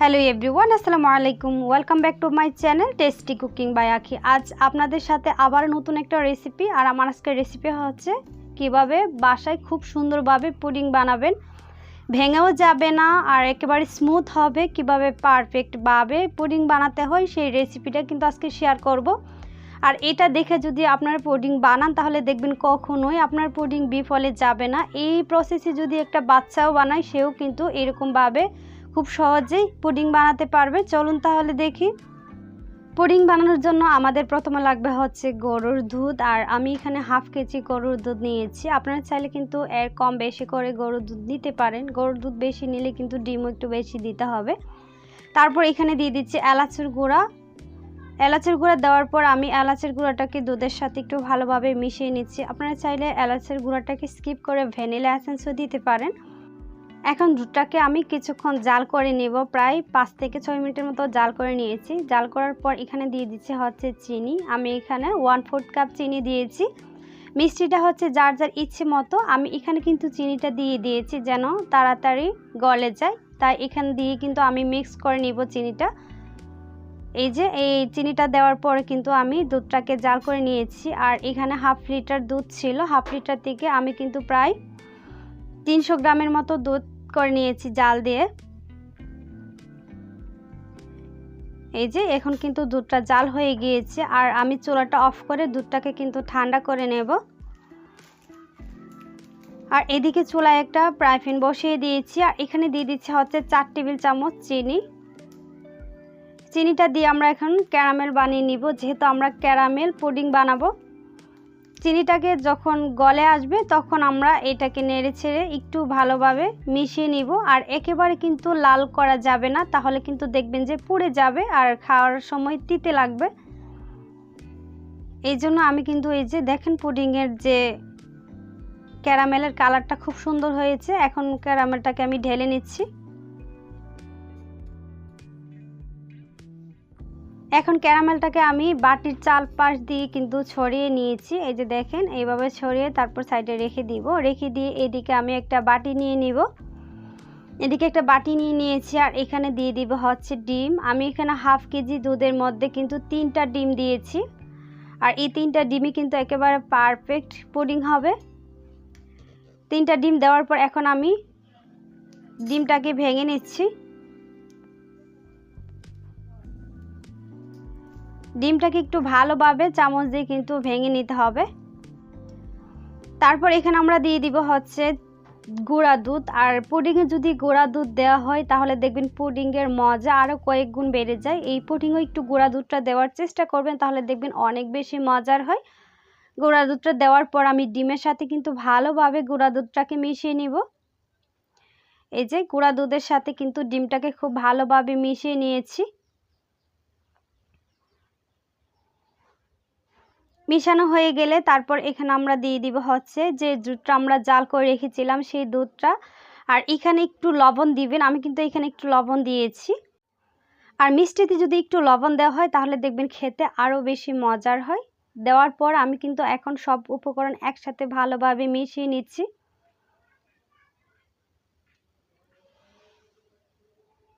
Hello everyone আসসালামু আলাইকুম welcome back to my channel tasty cooking by Akhi আজ আপনাদের সাথে আবার নতুন একটা রেসিপি আর আমার আজকের রেসিপি হচ্ছে কীভাবে বাসায় খুব সুন্দরভাবে পুডিং বানাবেন। ভেঙেও যাবে না, আর একেবারে স্মুথ হবে, কীভাবে পারফেক্টভাবে পুডিং বানাতে হয়, সেই রেসিপিটা কিন্তু আজকে শেয়ার করব। আর এটা দেখে যদি আপনার পুডিং বানান, তাহলে দেখবেন কখনোই আপনার পুডিং বিফলে যাবে না। এই প্রসেসে যদি একটা বাচ্চাও বানায়, সেও কিন্তু এরকমভাবে খুব সহজেই পুডিং বানাতে পারবে। চলুন তাহলে দেখি। পুডিং বানানোর জন্য আমাদের প্রথমে লাগবে হচ্ছে গরুর দুধ, আর আমি এখানে হাফ কেজি গরুর দুধ নিয়েছি। আপনারা চাইলে কিন্তু এর কম বেশি করে গরুর দুধ নিতে পারেন। গরুর দুধ বেশি নিলে কিন্তু ডিমও একটু বেশি দিতে হবে। তারপর এখানে দিয়ে দিচ্ছি এলাচের গুঁড়া। এলাচের গুঁড়া দেওয়ার পর আমি এলাচের গুঁড়াটাকে দুধের সাথে একটু ভালোভাবে মিশিয়ে নিচ্ছি। আপনারা চাইলে এলাচের গুঁড়াটাকে স্কিপ করে ভ্যানিলা এসেন্সও দিতে পারেন। এখন দুধটাকে আমি কিছুক্ষণ জাল করে নেব, প্রায় পাঁচ থেকে ছয় মিনিটের মতো জাল করে নিয়েছি। জাল করার পর এখানে দিয়ে দিচ্ছি হচ্ছে চিনি। আমি এখানে ওয়ান ফোর্থ কাপ চিনি দিয়েছি। মিষ্টিটা হচ্ছে যার যার ইচ্ছে মতো। আমি এখানে কিন্তু চিনিটা দিয়ে দিয়েছি যেন তাড়াতাড়ি গলে যায়। তাই এখানে দিয়ে কিন্তু আমি মিক্স করে নিব চিনিটা। এই যে, এই চিনিটা দেওয়ার পরে কিন্তু আমি দুধটাকে জাল করে নিয়েছি। আর এখানে হাফ লিটার দুধ ছিল। হাফ লিটার থেকে আমি কিন্তু প্রায় তিনশো গ্রামের মতো দুধ করে নিয়েছি জাল দিয়ে। এই যে, এখন কিন্তু দুধটা জাল হয়ে গিয়েছে। আর আমি চুলাটা অফ করে দুধটাকে কিন্তু ঠান্ডা করে নেব। আর এদিকে চুলায় একটা প্রাইফিন বসিয়ে দিয়েছি। আর এখানে দিয়ে দিচ্ছে হচ্ছে চার টেবিল চামচ চিনি। চিনিটা দিয়ে আমরা এখন ক্যারামেল বানিয়ে নিব। যেহেতু আমরা ক্যারামেল পুডিং বানাবো চিনিটাকে যখন গলে আসবে, তখন আমরা এটাকে নেড়ে ছেড়ে একটু ভালোভাবে মিশিয়ে নিব। আর একেবারে কিন্তু লাল করা যাবে না, তাহলে কিন্তু দেখবেন যে পুড়ে যাবে আর খাওয়ার সময় তিতে লাগবে। এই জন্য আমি কিন্তু এই যে দেখেন পুডিংয়ের যে ক্যারামেলের কালারটা খুব সুন্দর হয়েছে। এখন ক্যারামেলটাকে আমি ঢেলে নিচ্ছি। এখন ক্যারামেলটাকে আমি বাটির চাল পাশ দিয়ে কিন্তু ছড়িয়ে নিয়েছি। এই যে দেখেন, এইভাবে ছড়িয়ে তারপর সাইডে রেখে দিব। রেখে দিয়ে এদিকে আমি একটা বাটি নিয়ে নিব। এদিকে একটা বাটি নিয়ে নিয়েছি আর এখানে দিয়ে দিব হচ্ছে ডিম। আমি এখানে হাফ কেজি দুধের মধ্যে কিন্তু তিনটা ডিম দিয়েছি। আর এই তিনটা ডিমই কিন্তু একেবারে পারফেক্ট পুডিং হবে। তিনটা ডিম দেওয়ার পর এখন আমি ডিমটাকে ভেঙে নিচ্ছি। ডিমটাকে একটু ভালোভাবে চামচ দিয়ে কিন্তু ভেঙে নিতে হবে। তারপর এখানে আমরা দিয়ে দিব হচ্ছে গুঁড়া দুধ। আর পুডিংয়ে যদি গুঁড়া দুধ দেওয়া হয়, তাহলে দেখবেন পুডিংয়ের মজা আরও কয়েক গুণ বেড়ে যায়। এই পুডিংও একটু গুঁড়া দুধটা দেওয়ার চেষ্টা করবেন, তাহলে দেখবেন অনেক বেশি মজার হয়। গুঁড়া দুধটা দেওয়ার পর আমি ডিমের সাথে কিন্তু ভালোভাবে গুঁড়া দুধটাকে মিশিয়ে নিব। এই যে গুঁড়া দুধের সাথে কিন্তু ডিমটাকে খুব ভালোভাবে মিশিয়ে নিয়েছি। মিশানো হয়ে গেলে তারপর এখানে আমরা দিয়ে দিব হচ্ছে যে দুধটা আমরা জাল করে রেখেছিলাম, সেই দুধটা। আর এখানে একটু লবণ দিবেন, আমি কিন্তু এখানে একটু লবণ দিয়েছি। আর মিষ্টিতে যদি একটু লবণ দেওয়া হয়, তাহলে দেখবেন খেতে আরও বেশি মজার হয়। দেওয়ার পর আমি কিন্তু এখন সব উপকরণ একসাথে ভালোভাবে মিশিয়ে নিচ্ছি।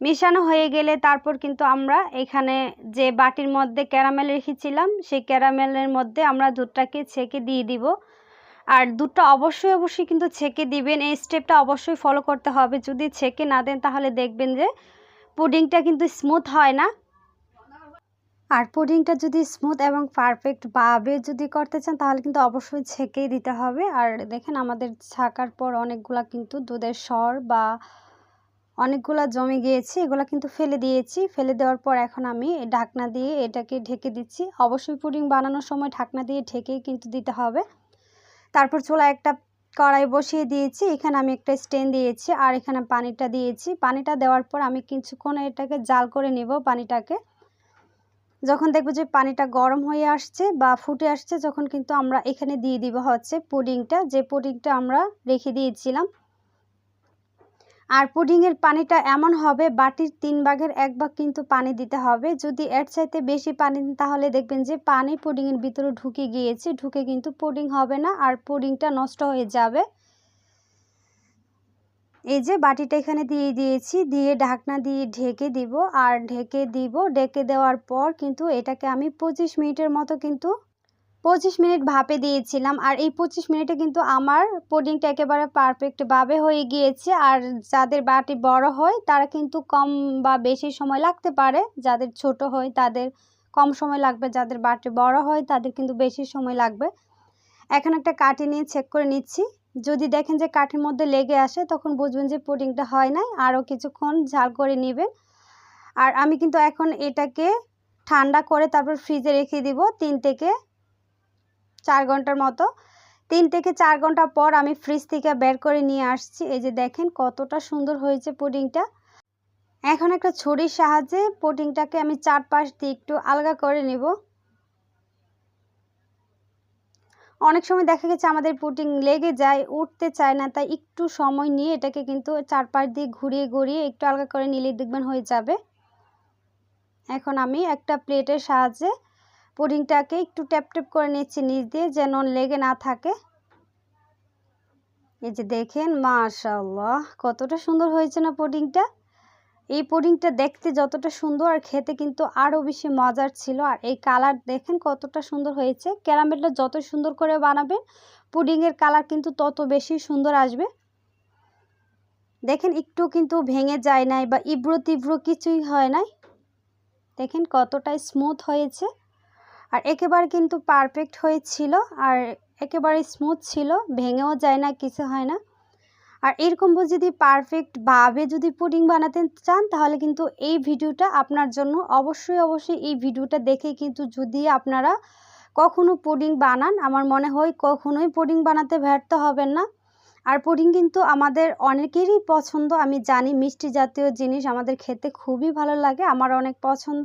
মিশানো হয়ে গেলে তারপর কিন্তু আমরা এখানে যে বাটির মধ্যে ক্যারামেল রেখেছিলাম, সেই ক্যারামেলের মধ্যে আমরা দুধটাকে ছেঁকে দিয়ে দিব। আর দুধটা অবশ্যই অবশ্যই কিন্তু ছেঁকে দিবেন। এই স্টেপটা অবশ্যই ফলো করতে হবে। যদি ছেঁকে না দেন তাহলে দেখবেন যে পুডিংটা কিন্তু স্মুথ হয় না। আর পুডিংটা যদি স্মুথ এবং পারফেক্টভাবে যদি করতে চান, তাহলে কিন্তু অবশ্যই ছেঁকেই দিতে হবে। আর দেখেন আমাদের ছাকার পর অনেকগুলা কিন্তু দুধের স্বর বা অনেকগুলো জমে গিয়েছে, এগুলো কিন্তু ফেলে দিয়েছি। ফেলে দেওয়ার পর এখন আমি ঢাকনা দিয়ে এটাকে ঢেকে দিচ্ছি। অবশ্যই পুডিং বানানোর সময় ঢাকনা দিয়ে ঢেকেই কিন্তু দিতে হবে। তারপর চুলা একটা কড়াই বসিয়ে দিয়েছি, এখানে আমি একটা স্ট্যান্ড দিয়েছি আর এখানে পানিটা দিয়েছি। পানিটা দেওয়ার পর আমি কিছুক্ষণ এটাকে জাল করে নেব পানিটাকে। যখন দেখব যে পানিটা গরম হয়ে আসছে বা ফুটে আসছে যখন কিন্তু আমরা এখানে দিয়ে দিব হচ্ছে পুডিংটা। যে পুডিংটা আমরা রেখে দিয়েছিলাম আর পুডিংয়ের পানিটা এমন হবে, বাটির তিন ভাগের এক ভাগ কিন্তু পানি দিতে হবে। যদি এর চাইতে বেশি পানি তাহলে দেখবেন যে পানি পুডিংয়ের ভিতরে ঢুকে গিয়েছে, ঢুকে কিন্তু পুডিং হবে না আর পুডিংটা নষ্ট হয়ে যাবে। এই যে বাটিটা এখানে দিয়ে দিয়েছি, দিয়ে ঢাকনা দিয়ে ঢেকে দিব। আর ঢেকে দিব, ঢেকে দেওয়ার পর কিন্তু এটাকে আমি পঁচিশ মিনিটের মতো কিন্তু পঁচিশ মিনিট ভাপে দিয়েছিলাম আর এই পঁচিশ মিনিটে কিন্তু আমার পুডিংটা একেবারে পারফেক্টভাবে হয়ে গিয়েছে। আর যাদের বাটি বড় হয়, তারা কিন্তু কম বা বেশি সময় লাগতে পারে। যাদের ছোট হয়, তাদের কম সময় লাগবে। যাদের বাটি বড় হয়, তাদের কিন্তু বেশি সময় লাগবে। এখন একটা কাঠি নিয়ে চেক করে নিচ্ছি। যদি দেখেন যে কাঠের মধ্যে লেগে আসে, তখন বুঝবেন যে পুডিংটা হয় নাই। আরও কিছুক্ষণ ঝাল করে নেবেন। আর আমি কিন্তু এখন এটাকে ঠান্ডা করে তারপর ফ্রিজে রেখে দিব তিন থেকে চার ঘণ্টার মতো। তিন থেকে চার ঘণ্টা পর আমি ফ্রিজ থেকে বের করে নিয়ে আসছি। এই যে দেখেন কতটা সুন্দর হয়েছে পুডিংটা। এখন একটা ছুরির সাহায্যে পুডিংটাকে আমি চারপাশ দিয়ে একটু আলগা করে নেব। অনেক সময় দেখা গেছে আমাদের পুটিং লেগে যায়, উঠতে চায় না, তাই একটু সময় নিয়ে এটাকে কিন্তু চারপাশ দিয়ে ঘুরিয়ে ঘুরিয়ে একটু আলগা করে নিলে দেখবেন হয়ে যাবে। এখন আমি একটা প্লেটের সাহায্যে পুডিংটাকে একটু ট্যাপ ট্যাপ করে নিচ্ছি নিচ দিয়ে যেন লেগে না থাকে। এই যে দেখেন মাশাল্লাহ কতটা সুন্দর হয়েছে না পুডিংটা। এই পুডিংটা দেখতে যতটা সুন্দর, আর খেতে কিন্তু আরও বেশি মজার ছিল। আর এই কালার দেখেন কতটা সুন্দর হয়েছে। ক্যারামেলটা যত সুন্দর করে বানাবেন, পুডিংয়ের কালার কিন্তু তত বেশি সুন্দর আসবে। দেখেন, একটু কিন্তু ভেঙে যায় নাই বা ইব্রো তীব্র কিছুই হয় নাই। দেখেন কতটা স্মুথ হয়েছে। আর একেবারে কিন্তু পারফেক্ট হয়েছিল আর একেবারে স্মুথ ছিল, ভেঙেও যায় না, কিছু হয় না। আর এরকম যদি পারফেক্টভাবে যদি পুডিং বানাতে চান, তাহলে কিন্তু এই ভিডিওটা আপনার জন্য অবশ্যই অবশ্যই এই ভিডিওটা দেখে কিন্তু যদি আপনারা কখনো পুডিং বানান, আমার মনে হয় কখনোই পুডিং বানাতে ব্যর্থ হবেন না। আর পুডিং কিন্তু আমাদের অনেকেরই পছন্দ, আমি জানি মিষ্টি জাতীয় জিনিস আমাদের খেতে খুবই ভালো লাগে আমার অনেক পছন্দ।